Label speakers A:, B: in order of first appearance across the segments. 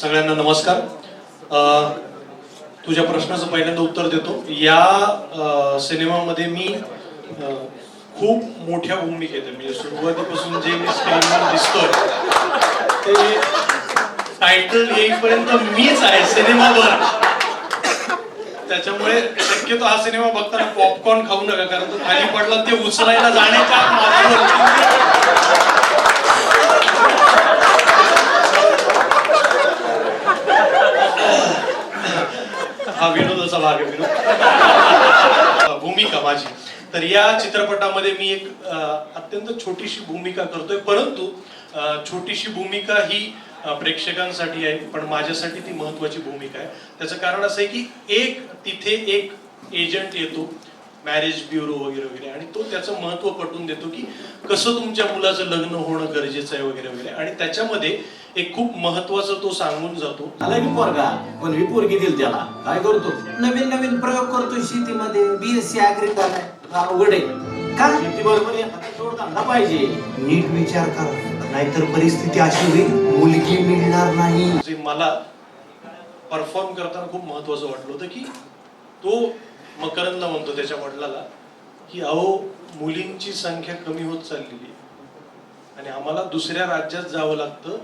A: सगळ्यांना नमस्कार. तुझ्या प्रश्नाचं पहिल्यांदा उत्तर देतो. या सिनेमामध्ये मी खूप मोठ्या भूमिकेत म्हणजे सुरुवातीपासून जे मी स्क्रीनवर दिसतोय ते टायटल येईपर्यंत मीच आहे सिनेमावर त्याच्यामुळे शक्यतो हा सिनेमा बघताना पॉपकॉर्न खाऊ नका कारण तो खाली पडला ते उचलायला जाण्याच्या आत माझ्यावर हा विनोदाचा भाग आहे विनोद भूमिका माझी. तर या चित्रपटामध्ये मी एक अत्यंत छोटीशी भूमिका करतोय परंतु छोटीशी भूमिका ही प्रेक्षकांसाठी आहे पण माझ्यासाठी ती महत्वाची भूमिका आहे. त्याचं कारण असं आहे की एक तिथे एक एजंट येतो मॅरेज ब्युरो वगैरे वगैरे. आणि तो त्याचं महत्त्व पटवून देतो की कसं तुमच्या मुलाचं लग्न होणं गरजेचं आहे वगैरे वगैरे. आणि त्याच्यामध्ये एक खूप महत्वाचं तो सांगून जातो.
B: आला की पोरगा? पण ही पोरगी दिल त्याला. काय करतो?
C: नवीन नवीन प्रयोग करतोय शेतीमध्ये. बीएससी अग्री झालाय.
B: अवघड आहे.
C: का?
B: शेती बरोबर जोडधंदा पाहिजे.
C: नीट विचार करा. नाहीतर परिस्थिती अशी होईल मुलगी मिळणार नाही.
A: जे मला परफॉर्म करताना खूप महत्वाचं वाटलं होतं की तो मकरंद म्हणतो त्याच्या वडिलाला की अहो मुलींची संख्या कमी होत चाललेली आहे. आणि आम्हाला दुसऱ्या राज्यात जावं लागतं.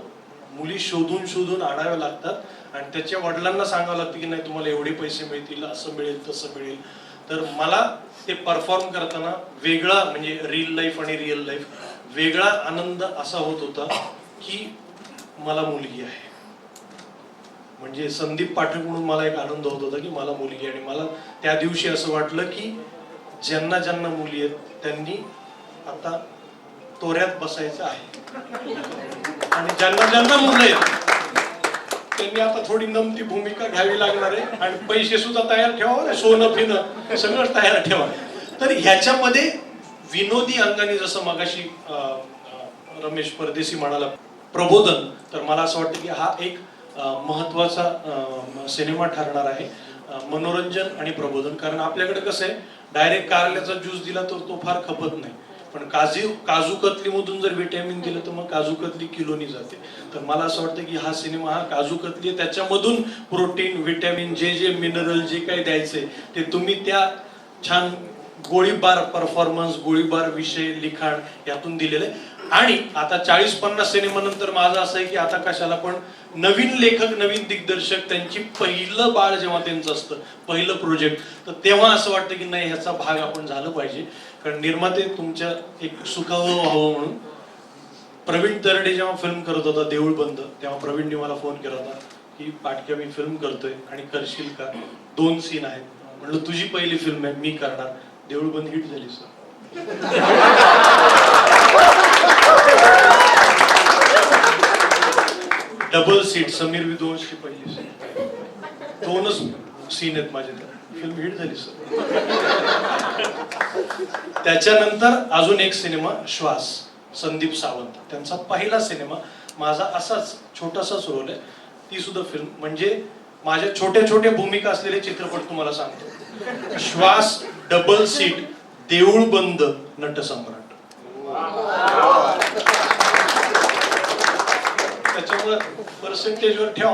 A: मुली शोधून शोधून आणाव्या लागतात. आणि त्याच्या वडिलांना सांगावं लागतं की नाही तुम्हाला एवढे पैसे मिळतील असं मिळेल तसं मिळेल. तर मला ते परफॉर्म करताना वेगळा म्हणजे रिअल लाईफ आणि रिअल लाईफ वेगळा आनंद असा होत होता की मला मुलगी आहे. म्हणजे संदीप पाठक म्हणून मला एक आनंद होत होता की मला मुलगी आणि मला त्या दिवशी असं वाटलं की ज्यांना ज्यांना मुली आहेत त्यांनी आता तोऱ्यात बसायचं आहे. आणि ज्यांना ज्यांना मुलं आहेत त्यांनी आता थोडी नमती भूमिका घ्यावी लागणार आहे आणि पैसे सुद्धा तयार ठेवा सोनं फिनं सगळं तयार ठेवा तर ह्याच्यामध्ये विनोदी अंगाने जसं मगाशी रमेश परदेशी म्हणाला प्रबोधन तर मला असं वाटतं की हा एक महत्त्वाचा सिनेमा ठरणार आहे. मनोरंजन आणि प्रबोधन. कारण आपल्याकडे कसं आहे डायरेक्ट कारल्याचा ज्यूस दिला तर तो फार खपत नाही. पण काजू काजू कतलीमधून जर विटॅमिन दिलं तर मग काजू कतली किलोनी जाते. तर मला असं वाटतं की हा सिनेमा हा काजू कतली आहे त्याच्यामधून प्रोटीन व्हिटॅमिन जे जे मिनरल जे काही द्यायचे ते तुम्ही त्या छान गोळीबार परफॉर्मन्स गोळीबार विषय लिखाण यातून दिलेलं आहे. आणि आता चाळीस पन्नास सिनेमानंतर माझं असं आहे की आता कशाला पण नवीन लेखक नवीन दिग्दर्शक त्यांची पहिलं बाळ जेव्हा त्यांचं असतं पहिलं प्रोजेक्ट तर तेव्हा असं वाटतं की नाही ह्याचा भाग आपण झालं पाहिजे. कारण निर्माते तुमच्या एक सुखावं व्हावं म्हणून. प्रवीण तरडे जेव्हा फिल्म करत होता देऊळ बंद तेव्हा प्रवीणने मला फोन केला होता की पाटक्या मी फिल्म करतोय आणि करशील का? दोन सीन आहेत. म्हणलं तुझी पहिली फिल्म आहे मी करणार. देऊळ बंद हिट झाली सर डबल सीट समीर विदोंशी पहिली सीट दोनच सीन आहेत माझे फिल्म हिट झाली सर त्याच्यानंतर अजून एक सिनेमा श्वास संदीप सावंत. त्यांचा पहिला सिनेमा माझा असाच छोटासाच रोल आहे ती सुद्धा फिल्म म्हणजे माझ्या छोट्या छोट्या भूमिका असलेले चित्रपट तुम्हाला सांगतो. श्वास डबल सीट देऊळ बंद नटसम्राट. त्याच्यामुळं पर्सेंटेजवर ठेवा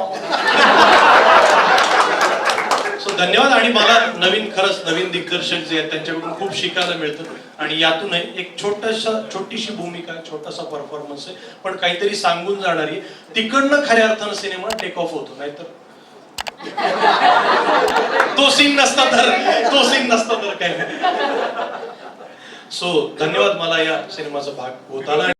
A: सो धन्यवाद. आणि मला नवीन खरंच नवीन दिग्दर्शक जे आहेत त्यांच्याकडून खूप शिकायला मिळतं. आणि यातूनही एक छोटासा छोटीशी भूमिका छोटासा परफॉर्मन्स आहे. पण काहीतरी सांगून जाणारी तिकडनं खऱ्या अर्थानं सिनेमा टेक ऑफ होतो. नाहीतर तो सीन नसता तर तो सीन नसता तर काय? सो धन्यवाद मला या सिनेमाचा भाग होताना.